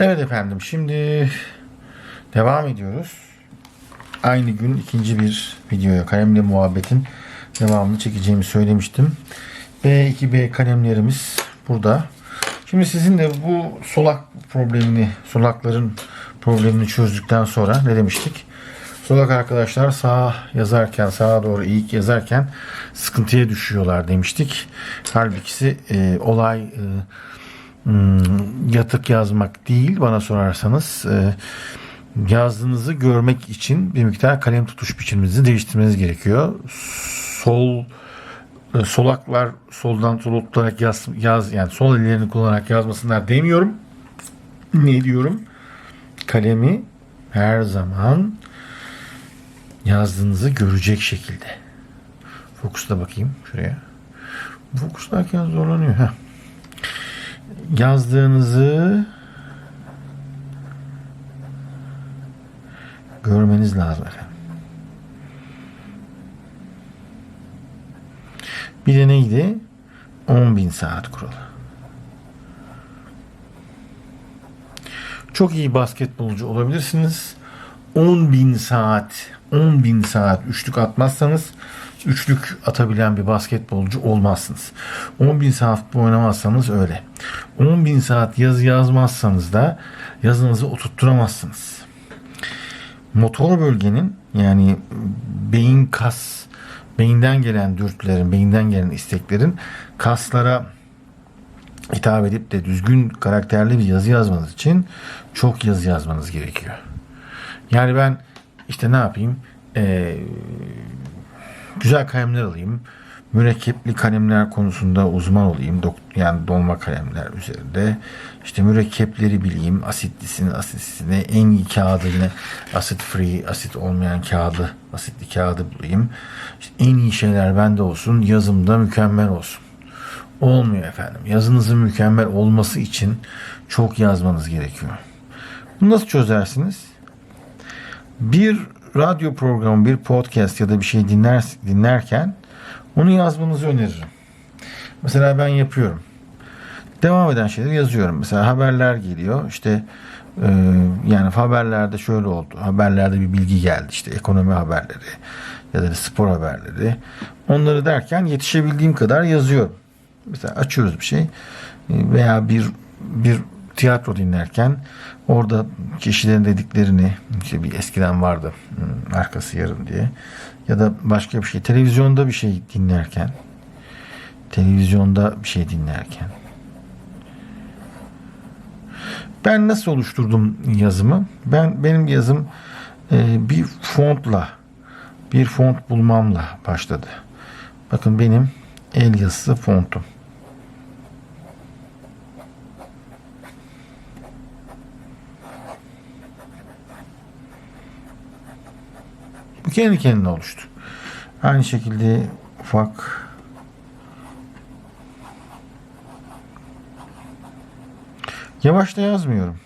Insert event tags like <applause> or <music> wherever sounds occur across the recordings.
Evet efendim şimdi devam ediyoruz. Aynı gün ikinci bir videoya kalemle muhabbetin devamını çekeceğimi söylemiştim. B2B kalemlerimiz burada. Şimdi sizinle bu solak problemini, solakların problemini çözdükten sonra ne demiştik? Solak arkadaşlar sağa yazarken, sağa doğru eğik yazarken sıkıntıya düşüyorlar demiştik. Halbuki e, olay e, yatık yazmak değil bana sorarsanız e, yazdığınızı görmek için bir miktar kalem tutuş biçiminizi değiştirmeniz gerekiyor. Sol e, solaklar soldan sola tutarak yaz, yaz yani sol ellerini kullanarak yazmasınlar demiyorum. Ne diyorum? Kalemi her zaman yazdığınızı görecek şekilde. Fokusla bakayım şuraya. Fokuslarken zorlanıyor. Heh. Yazdığınızı görmeniz lazım efendim. Bir de neydi? 10.000 saat kuralı. Çok iyi basketbolcu olabilirsiniz. 10.000 saat, 10.000 saat üçlük atmazsanız üçlük atabilen bir basketbolcu olmazsınız. 10.000 saat futbol oynamazsanız öyle. 10.000 saat yazı yazmazsanız da yazınızı oturtturamazsınız. Motor bölgenin yani beyin kas, beyinden gelen dürtülerin, beyinden gelen isteklerin kaslara hitap edip de düzgün karakterli bir yazı yazmanız için çok yazı yazmanız gerekiyor. Yani ben işte ne yapayım? Ee, güzel kalemler alayım. Mürekkepli kalemler konusunda uzman olayım. Dok yani dolma kalemler üzerinde. İşte mürekkepleri bileyim. Asitlisini, asitlisini, en iyi kağıdı yine asit free, asit olmayan kağıdı, asitli kağıdı bulayım. İşte en iyi şeyler bende olsun. Yazımda mükemmel olsun. Olmuyor efendim. Yazınızın mükemmel olması için çok yazmanız gerekiyor. Bunu nasıl çözersiniz? Bir radyo programı, bir podcast ya da bir şey dinler, dinlerken onu yazmanızı öneririm. Mesela ben yapıyorum. Devam eden şeyleri yazıyorum. Mesela haberler geliyor. İşte e, yani haberlerde şöyle oldu. Haberlerde bir bilgi geldi. İşte ekonomi haberleri ya da spor haberleri. Onları derken yetişebildiğim kadar yazıyorum. Mesela açıyoruz bir şey e, veya bir bir tiyatro dinlerken orada kişilerin dediklerini işte bir eskiden vardı hmm, arkası yarın diye ya da başka bir şey. Televizyonda bir şey dinlerken televizyonda bir şey dinlerken. Ben nasıl oluşturdum yazımı? Ben benim yazım e, bir fontla bir font bulmamla başladı. Bakın benim el yazısı fontum kendi kendine oluştu. Aynı şekilde ufak yavaş da yazmıyorum.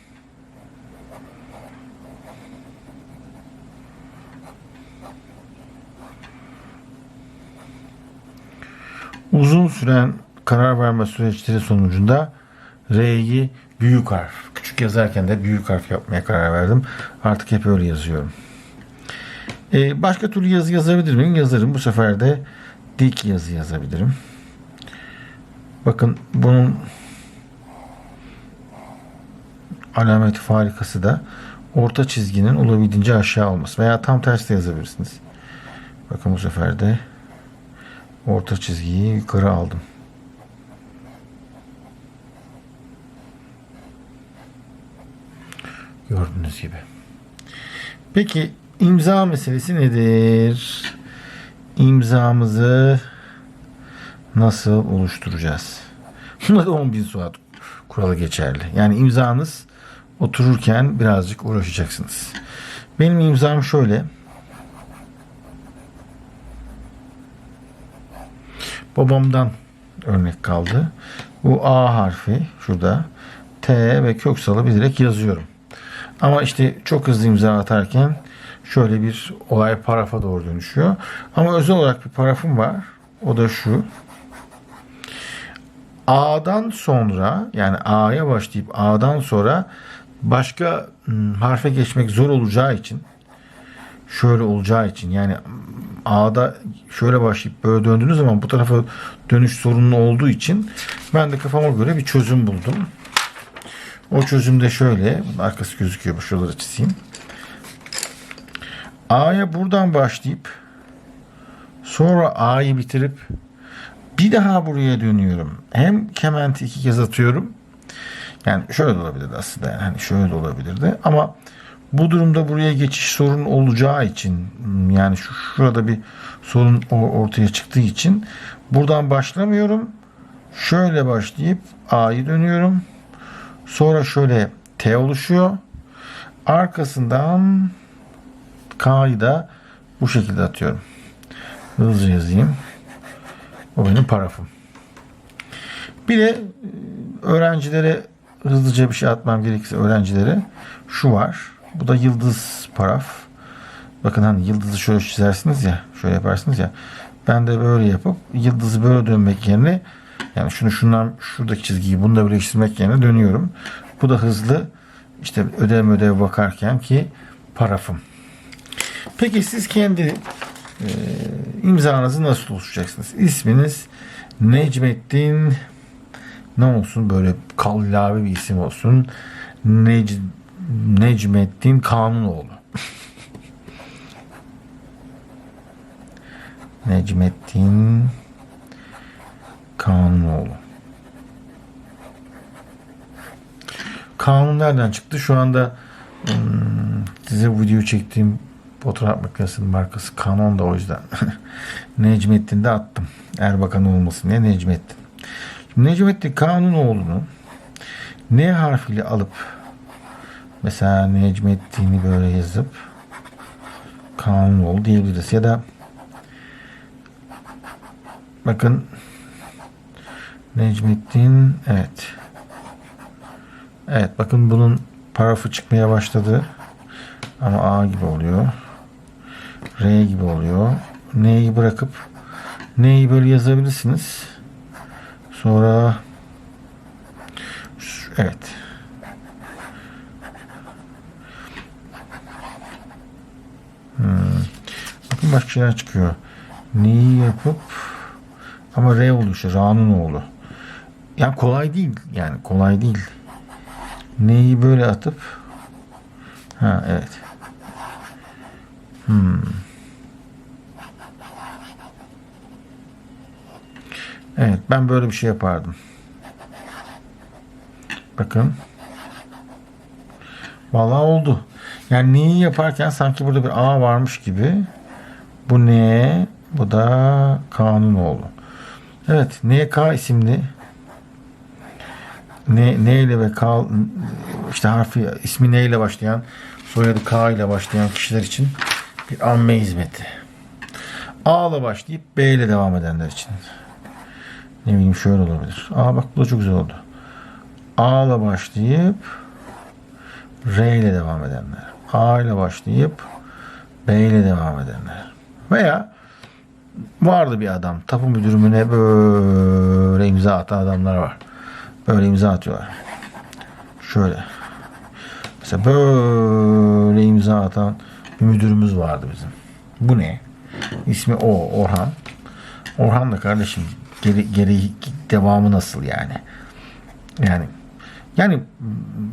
Uzun süren karar verme süreçleri sonucunda R'yi büyük harf. Küçük yazarken de büyük harf yapmaya karar verdim. Artık hep öyle yazıyorum. Ee, başka türlü yazı yazabilir miyim? Yazarım. Bu sefer de dik yazı yazabilirim. Bakın bunun alameti farikası da orta çizginin olabildiğince aşağı olması veya tam tersi de yazabilirsiniz. Bakın bu sefer de orta çizgiyi yukarı aldım. Gördüğünüz gibi. Peki İmza meselesi nedir? İmzamızı nasıl oluşturacağız? Bunda da 10 bin saat kuralı geçerli. Yani imzanız otururken birazcık uğraşacaksınız. Benim imzam şöyle. Babamdan örnek kaldı. Bu A harfi şurada. T ve köksalı bilerek yazıyorum. Ama işte çok hızlı imza atarken şöyle bir olay parafa doğru dönüşüyor. Ama özel olarak bir parafım var. O da şu. A'dan sonra yani A'ya başlayıp A'dan sonra başka hmm, harfe geçmek zor olacağı için şöyle olacağı için yani A'da şöyle başlayıp böyle döndüğünüz zaman bu tarafa dönüş sorunlu olduğu için ben de kafama göre bir çözüm buldum. O çözüm de şöyle. Bunun arkası gözüküyor. Şuraları çizeyim. A'ya buradan başlayıp sonra A'yı bitirip bir daha buraya dönüyorum. Hem kementi iki kez atıyorum. Yani şöyle de olabilirdi aslında. Yani hani şöyle de olabilirdi. Ama bu durumda buraya geçiş sorun olacağı için yani şu şurada bir sorun ortaya çıktığı için buradan başlamıyorum. Şöyle başlayıp A'yı dönüyorum. Sonra şöyle T oluşuyor. Arkasından K'yı da bu şekilde atıyorum. Hızlıca yazayım. O benim parafım. Bir de e, öğrencilere hızlıca bir şey atmam gerekirse öğrencilere şu var. Bu da yıldız paraf. Bakın hani yıldızı şöyle çizersiniz ya, şöyle yaparsınız ya. Ben de böyle yapıp yıldızı böyle dönmek yerine yani şunu şundan şuradaki çizgiyi bunu da birleştirmek yerine dönüyorum. Bu da hızlı işte ödev ödev bakarken ki parafım. Peki siz kendi e, imzanızı nasıl oluşturacaksınız? İsminiz Necmettin ne olsun böyle kallavi bir isim olsun. Nec, Necmettin Kanunoğlu. <laughs> Necmettin Kanunoğlu. Kanun nereden çıktı? Şu anda hmm, size video çektiğim fotoğraf makinesinin markası Canon da o yüzden. <laughs> Necmettin de attım. Erbakan olmasın diye Necmettin. Şimdi Necmettin Kanunoğlu'nu N harfiyle alıp mesela Necmettin'i böyle yazıp Kanunoğlu diyebiliriz. Ya da bakın Necmettin evet Evet bakın bunun parafı çıkmaya başladı. Ama A gibi oluyor. R gibi oluyor. N'yi bırakıp N'yi böyle yazabilirsiniz. Sonra evet. Hmm. Bakın başka şeyler çıkıyor. N'yi yapıp ama R işte. Ra'nın oğlu. Yani kolay değil. Yani kolay değil. N'yi böyle atıp ha evet. Hmm. Evet ben böyle bir şey yapardım. Bakın. Vallahi oldu. Yani neyi yaparken sanki burada bir A varmış gibi. Bu ne? Bu da Kanunoğlu. Evet. NK isimli ne, ne ile ve K işte harfi ismi ne ile başlayan soyadı K ile başlayan kişiler için bir amme hizmeti. A ile başlayıp B ile devam edenler için. Ne bileyim şöyle olabilir. Aa bak bu da çok güzel oldu. A ile başlayıp R ile devam edenler. A ile başlayıp B ile devam edenler. Veya vardı bir adam. Tapu müdürümüne böyle imza atan adamlar var. Böyle imza atıyorlar. Şöyle. Mesela böyle imza atan bir müdürümüz vardı bizim. Bu ne? İsmi o Orhan. Orhan da kardeşim geri, geri devamı nasıl yani? Yani yani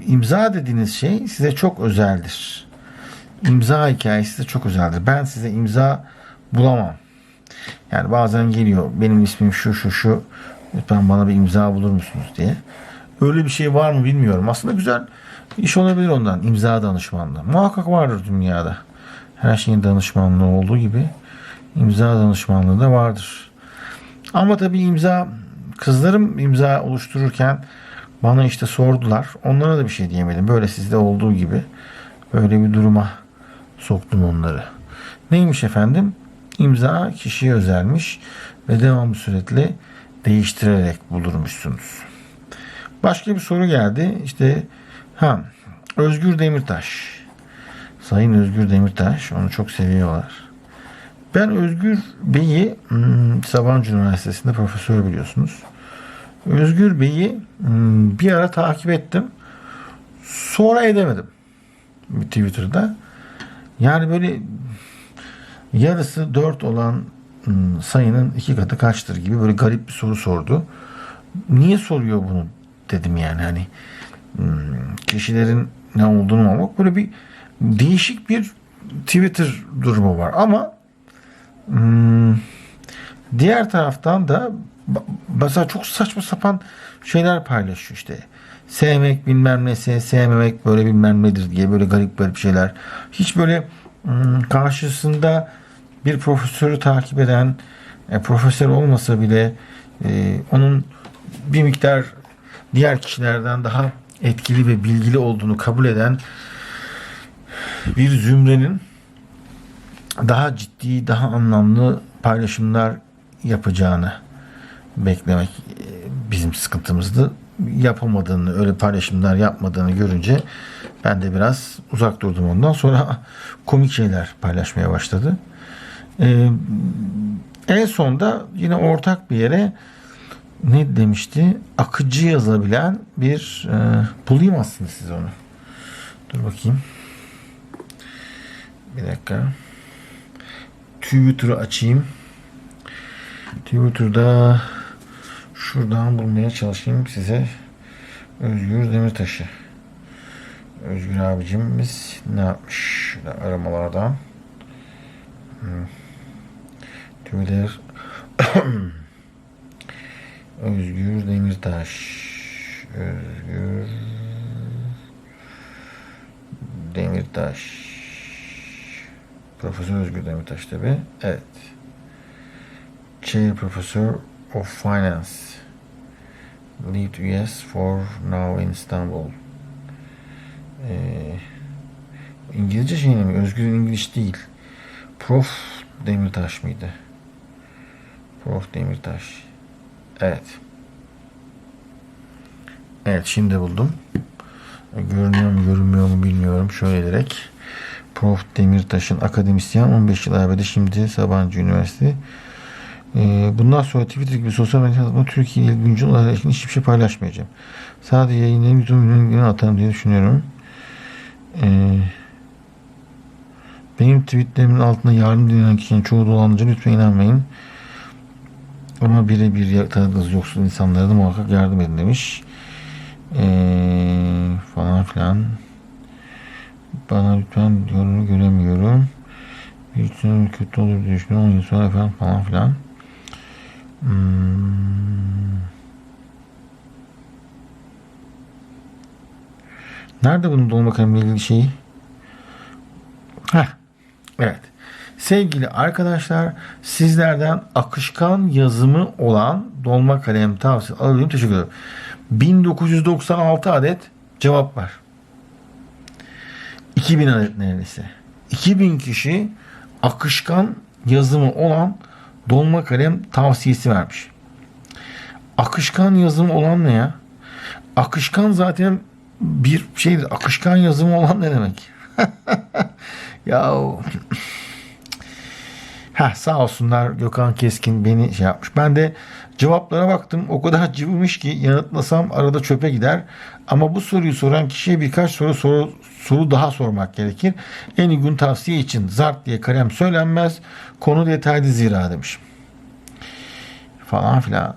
imza dediğiniz şey size çok özeldir. İmza hikayesi de çok özeldir. Ben size imza bulamam. Yani bazen geliyor benim ismim şu şu şu lütfen bana bir imza bulur musunuz diye. Öyle bir şey var mı bilmiyorum. Aslında güzel iş olabilir ondan. imza danışmanlığı. Muhakkak vardır dünyada. Her şeyin danışmanlığı olduğu gibi imza danışmanlığı da vardır. Ama tabii imza kızlarım imza oluştururken bana işte sordular. Onlara da bir şey diyemedim. Böyle sizde olduğu gibi böyle bir duruma soktum onları. Neymiş efendim? İmza kişiye özelmiş ve devamlı sürekli değiştirerek bulurmuşsunuz. Başka bir soru geldi. İşte ha Özgür Demirtaş. Sayın Özgür Demirtaş onu çok seviyorlar. Ben Özgür Bey'i hmm, Sabancı Üniversitesi'nde profesör biliyorsunuz. Özgür Bey'i hmm, bir ara takip ettim. Sonra edemedim. Twitter'da. Yani böyle yarısı 4 olan ım, sayının iki katı kaçtır gibi böyle garip bir soru sordu. Niye soruyor bunu dedim yani hani kişilerin ne olduğunu anlamak böyle bir değişik bir Twitter durumu var ama ım, diğer taraftan da mesela çok saçma sapan şeyler paylaşıyor işte. Sevmek bilmem nesi, sevmemek böyle bilmem nedir diye böyle garip garip şeyler. Hiç böyle ım, karşısında bir profesörü takip eden, e, profesör olmasa bile e, onun bir miktar diğer kişilerden daha etkili ve bilgili olduğunu kabul eden bir zümrenin daha ciddi, daha anlamlı paylaşımlar yapacağını beklemek e, bizim sıkıntımızdı. Yapamadığını, öyle paylaşımlar yapmadığını görünce ben de biraz uzak durdum ondan. Sonra <laughs> komik şeyler paylaşmaya başladı. Ee, en sonda yine ortak bir yere ne demişti? Akıcı yazabilen bir e, bulayım aslında size onu. Dur bakayım. Bir dakika. Twitter'ı açayım. Twitter'da şuradan bulmaya çalışayım size. Özgür Demirtaş'ı. Özgür abicimiz ne yapmış? Şöyle aramalardan. Hmm. Twitter <coughs> Özgür Demirtaş Özgür Demirtaş Profesör Özgür Demirtaş tabi. Evet. Chair Professor of Finance Lead US for now in Istanbul ee, İngilizce şeyine mi? Özgür İngiliz değil. Prof Demirtaş mıydı? Prof Demirtaş. Evet. Evet şimdi buldum. Görünüyor mu görünmüyor mu bilmiyorum. Şöyle direkt. Prof Demirtaş'ın akademisyen 15 yıl ABD şimdi Sabancı Üniversitesi. Ee, bundan sonra Twitter gibi sosyal medya hesaplarında Türkiye ile güncel olaylarla ilgili hiçbir şey paylaşmayacağım. Sadece yayınlayıp YouTube videolarını atarım diye düşünüyorum. Ee, benim tweetlerimin altında yardım dileyen kişinin çoğu dolandırıcı lütfen inanmayın. Ama birebir tanıdığınız yoksul insanlara da muhakkak yardım edin demiş. Ee, falan filan. Bana lütfen yorumu göremiyorum. Bir sene kötü olur diye düşünüyorum. 10 yıl sonra falan falan filan. Hmm. Nerede bunun dolma kalemiyle ilgili şeyi? Heh. Evet. Sevgili arkadaşlar sizlerden akışkan yazımı olan dolma kalem tavsiye alıyorum. Teşekkür ederim. 1996 adet cevap var. 2000 adet neredeyse. 2000 kişi akışkan yazımı olan dolma kalem tavsiyesi vermiş. Akışkan yazımı olan ne ya? Akışkan zaten bir şeydir. Akışkan yazımı olan ne demek? <laughs> ya Ha sağ olsunlar Gökhan Keskin beni şey yapmış. Ben de cevaplara baktım. O kadar <laughs> cıvımış ki yanıtlasam arada çöpe gider. Ama bu soruyu soran kişiye birkaç soru soru, soru daha sormak gerekir. En uygun tavsiye için zart diye kalem söylenmez. Konu detaylı zira demiş. Falan filan.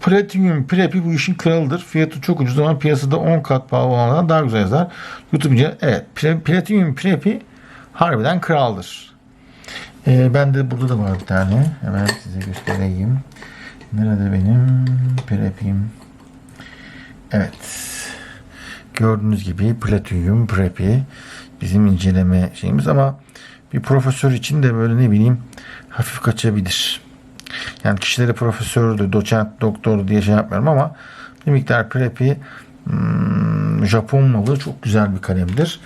Platinum Prepi bu işin kralıdır. Fiyatı çok ucuz ama piyasada 10 kat pahalı olanlardan daha güzel yazar. YouTube evet Platinum Prepi harbiden kraldır. Ee, ben de burada da var bir tane. Hemen size göstereyim. Nerede benim Prep'im? Evet. Gördüğünüz gibi Platinum Prepi bizim inceleme şeyimiz ama bir profesör için de böyle ne bileyim hafif kaçabilir. Yani kişilere profesördü, doçent, doktor diye şey yapmıyorum ama bir miktar prepi hmm, Japon malı çok güzel bir kalemdir.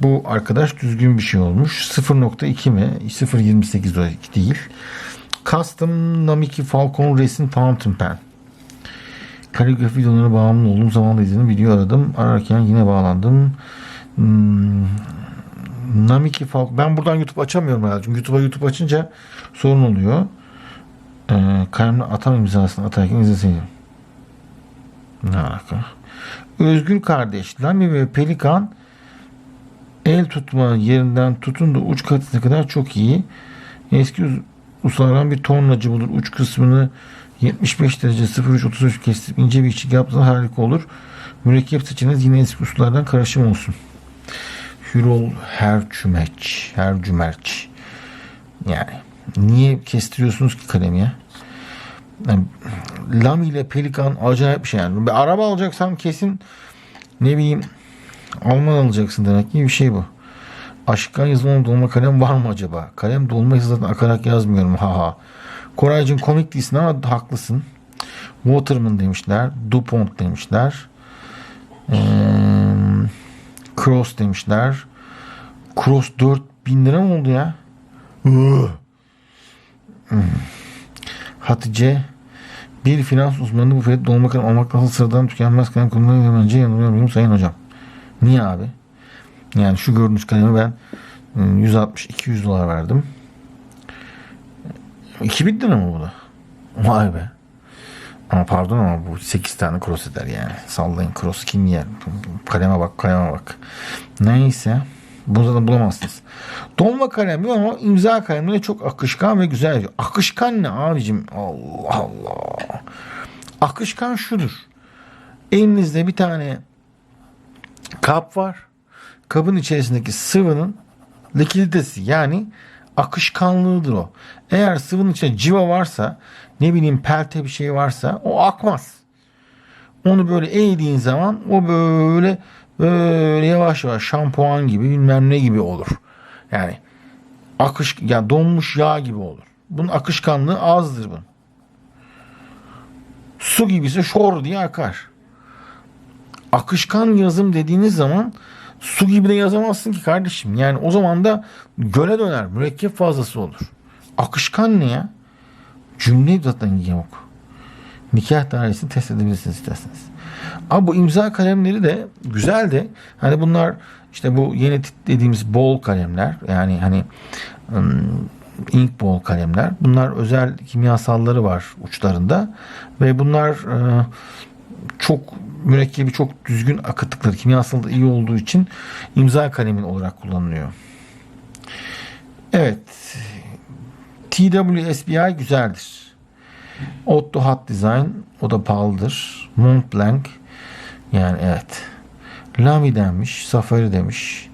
Bu arkadaş düzgün bir şey olmuş. 0.2 mi? 0.28 değil. Custom Namiki Falcon Resin Fountain Pen. Kaligrafi videolarına bağımlı olduğum zaman da izledim. Video aradım. Ararken yine bağlandım. Hmm, Namiki Falcon. Ben buradan YouTube açamıyorum herhalde. Çünkü YouTube'a YouTube açınca sorun oluyor. Ee, kalemle atam imzasını atarken izleseydim. Ne alaka? Özgür kardeş, Lami ve Pelikan el tutma yerinden tutun da uç katına kadar çok iyi. Eski us- ustalardan bir tornacı bulur. Uç kısmını 75 derece 03-33 kesip ince bir içik yaptığında harika olur. Mürekkep seçiniz yine eski ustalardan karışım olsun. Hürol Herçümeç. Hercümerç. Yani niye kestiriyorsunuz ki kalemi ya? Yani, Lamy ile Pelikan acayip bir şey yani. Bir araba alacaksam kesin ne bileyim Alman alacaksın demek ki bir şey bu. Aşktan yazılan dolma kalem var mı acaba? Kalem dolmaysa zaten akarak yazmıyorum ha ha. Koraycığım komik değilsin ama haklısın. Waterman demişler. DuPont demişler. Ee, Cross demişler. Cross 4000 lira mı oldu ya? Hmm. Hatice bir finans uzmanı bu fiyat dolma kalem almak nasıl sıradan tükenmez kalem kullanıyor bence yanılıyorum sayın hocam. Niye abi? Yani şu gördüğünüz kalemi ben e, 160-200 dolar verdim. 2000 lira mı bu da? Vay be. Ama pardon ama bu 8 tane cross eder yani. Sallayın cross kim yer? Kaleme bak kaleme bak. Neyse. Bunu zaten bulamazsınız. Dolma kalemi ama imza kalemleri çok akışkan ve güzel. Akışkan ne abicim? Allah Allah. Akışkan şudur. Elinizde bir tane kap var. Kabın içerisindeki sıvının likiditesi yani akışkanlığıdır o. Eğer sıvının içinde civa varsa ne bileyim pelte bir şey varsa o akmaz. Onu böyle eğdiğin zaman o böyle böyle yavaş yavaş şampuan gibi bilmem ne gibi olur. Yani akış ya donmuş yağ gibi olur. Bunun akışkanlığı azdır bunun. Su gibisi şor diye akar. Akışkan yazım dediğiniz zaman su gibi de yazamazsın ki kardeşim. Yani o zaman da göle döner. Mürekkep fazlası olur. Akışkan ne ya? Cümle zaten yok. Nikah dairesini test edebilirsiniz isterseniz. Ama bu imza kalemleri de güzel de hani bunlar işte bu yeni dediğimiz bol kalemler yani hani ım, ink bol kalemler. Bunlar özel kimyasalları var uçlarında ve bunlar e, çok mürekkebi çok düzgün akıttıkları kimyasal da iyi olduğu için imza kalemin olarak kullanılıyor. Evet. TWSBI güzeldir. Otto Hot Design o da pahalıdır. Mont Blanc yani evet. Lamy denmiş, Safari demiş.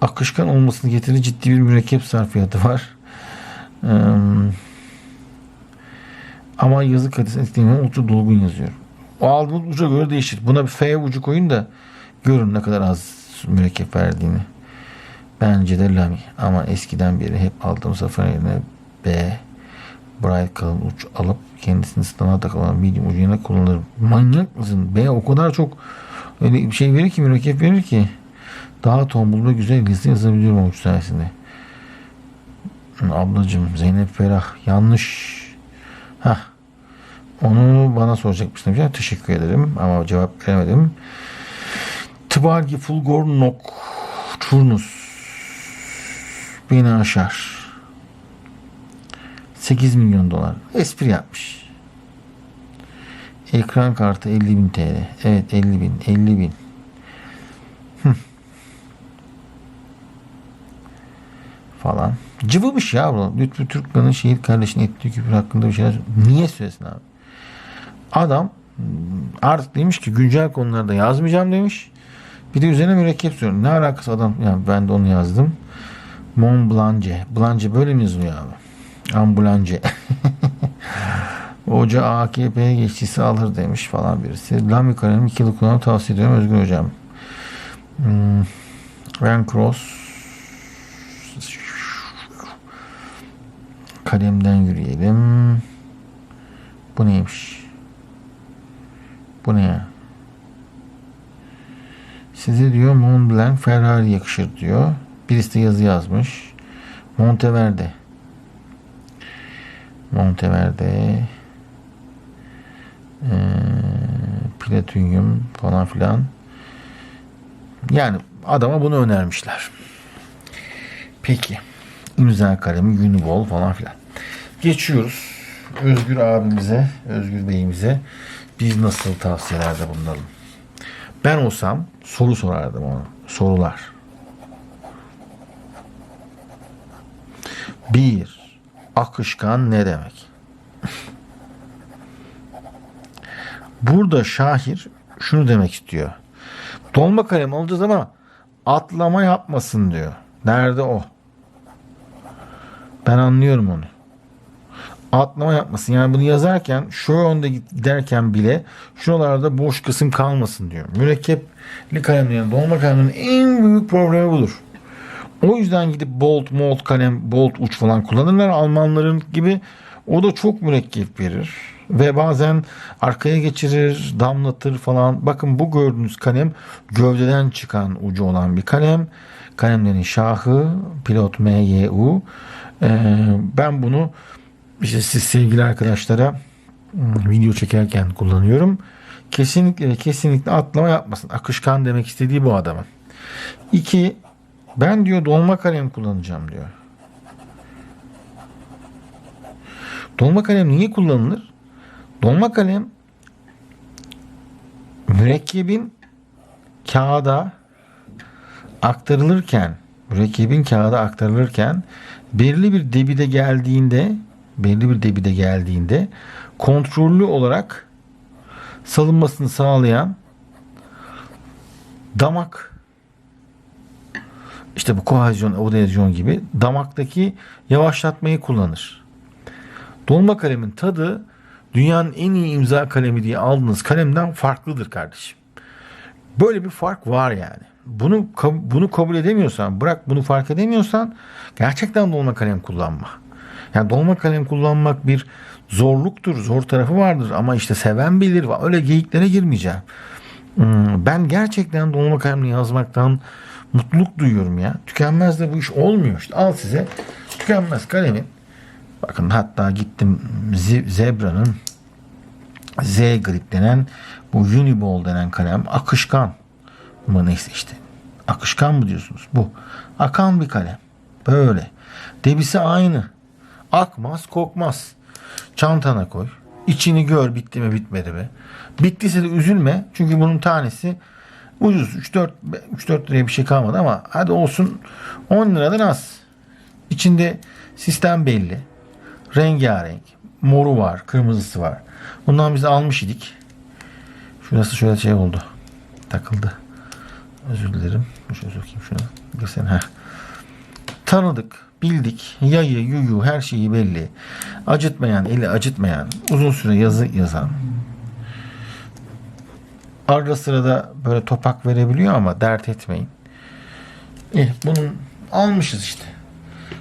Akışkan olmasını getirir ciddi bir mürekkep sarfiyatı var. Ee, ama yazı kalitesini etkilemiyor. Ultra dolgun yazıyor. O aldığınız uca göre değişir. Buna bir F ucu koyun da görün ne kadar az mürekkep verdiğini. Bence de Lamy. Ama eskiden beri hep aldığım Safari yerine B Bright kalın uç alıp kendisini standart olan medium ucu yerine kullanırım. Manyak mısın? B o kadar çok öyle bir şey verir ki mürekkep verir ki daha tombul ve güzel liste yazabiliyorum o uç sayesinde. Ablacım Zeynep Ferah yanlış. Hah. Onu bana soracakmışsın. Ya, teşekkür ederim ama cevap veremedim. Tıbargi Fulgor Nok Turnus beni aşar. 8 milyon dolar. Espri yapmış. Ekran kartı 50 bin TL. Evet 50 bin. 50 bin. Hı. Falan. Cıvımış ya bu. Lütfü Türkmen'in şehit kardeşinin ettiği küfür hakkında bir şeyler. Niye söylesin abi? Adam artık demiş ki güncel konularda yazmayacağım demiş. Bir de üzerine mürekkep söylüyor. Ne alakası adam? Yani ben de onu yazdım. Mont Blanc. Blanc böyle mi yazılıyor abi? Ambulance. <laughs> Hoca AKP'ye geçtiyse alır demiş falan birisi. Lamy kalemi 2 yıllık kullanımı tavsiye ediyorum Özgür Hocam. Hmm. Van Cross kalemden yürüyelim. Bu neymiş? Bu ya? Size diyor Mont Blanc Ferrari yakışır diyor. Birisi de yazı yazmış. Monteverde. Monteverde. Ee, platinyum falan filan. Yani adama bunu önermişler. Peki. İmza kalemi, Uniball falan filan. Geçiyoruz. Özgür abimize, Özgür Bey'imize biz nasıl tavsiyelerde bulunalım? Ben olsam soru sorardım ona. Sorular. Bir, akışkan ne demek? Burada şahir şunu demek istiyor. Dolma kalem alacağız ama atlama yapmasın diyor. Nerede o? Ben anlıyorum onu. Atlama yapmasın. Yani bunu yazarken şu yönde giderken bile şuralarda boş kısım kalmasın diyor. Mürekkepli kalemlerin dolma kalemlerin en büyük problemi budur. O yüzden gidip bolt, mold kalem, bolt uç falan kullanırlar. Almanların gibi o da çok mürekkep verir. Ve bazen arkaya geçirir, damlatır falan. Bakın bu gördüğünüz kalem gövdeden çıkan ucu olan bir kalem. Kalemlerin şahı Pilot MYU. Ee, ben bunu işte siz sevgili arkadaşlara hmm, video çekerken kullanıyorum. Kesinlikle kesinlikle atlama yapmasın. Akışkan demek istediği bu adamın. İki, ben diyor dolma kalem kullanacağım diyor. Dolma kalem niye kullanılır? Dolma kalem mürekkebin kağıda aktarılırken mürekkebin kağıda aktarılırken belirli bir debide geldiğinde belirli bir debide geldiğinde kontrollü olarak salınmasını sağlayan damak işte bu kohezyon, odezyon gibi damaktaki yavaşlatmayı kullanır. Dolma kalemin tadı dünyanın en iyi imza kalemi diye aldığınız kalemden farklıdır kardeşim. Böyle bir fark var yani. Bunu bunu kabul edemiyorsan, bırak bunu fark edemiyorsan gerçekten dolma kalem kullanma. Yani dolma kalem kullanmak bir zorluktur, zor tarafı vardır ama işte seven bilir. Öyle geyiklere girmeyeceğim. Hmm, Ben gerçekten dolma kalemle yazmaktan mutluluk duyuyorum ya. Tükenmez de bu iş olmuyor işte. Al size tükenmez kalemin. Bakın hatta gittim Ze- Zebra'nın Z grip denen bu Uniball denen kalem akışkan mı neyse işte. Akışkan mı diyorsunuz? Bu. Akan bir kalem. Böyle. Debisi aynı. Akmaz kokmaz. Çantana koy. İçini gör bitti mi bitmedi mi. Bittiyse de üzülme. Çünkü bunun tanesi ucuz. 3-4 3-4 liraya bir şey kalmadı ama hadi olsun 10 liradan az. İçinde sistem belli. Rengarenk. Moru var. Kırmızısı var. Bundan biz almış idik. Şurası şöyle şey oldu. Takıldı. Özür dilerim. Şöyle sokayım şunu. Girsene. Heh. Tanıdık, bildik, yayı, yuyu her şeyi belli. Acıtmayan, eli acıtmayan, uzun süre yazı yazan. Arada sırada böyle topak verebiliyor ama dert etmeyin. Eh, bunun almışız işte.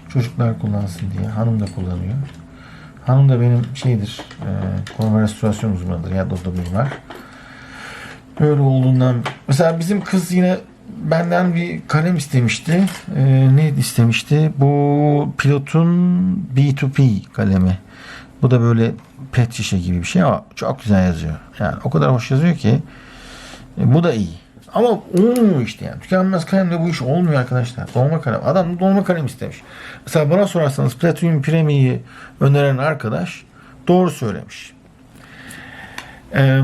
Çocuklar kullansın diye. Hanım da kullanıyor. Hanım da benim şeydir, e, koruma restorasyon uzmanıdır. Ya da o da bunlar. Öyle olduğundan mesela bizim kız yine benden bir kalem istemişti. Ee, ne istemişti? Bu pilotun B2P kalemi. Bu da böyle pet şişe gibi bir şey ama çok güzel yazıyor. Yani o kadar hoş yazıyor ki e, bu da iyi. Ama olmuyor işte yani. Tükenmez kalemle bu iş olmuyor arkadaşlar. Dolma kalem. Adam dolma kalem istemiş. Mesela bana sorarsanız Platinum Premi'yi öneren arkadaş doğru söylemiş. Eee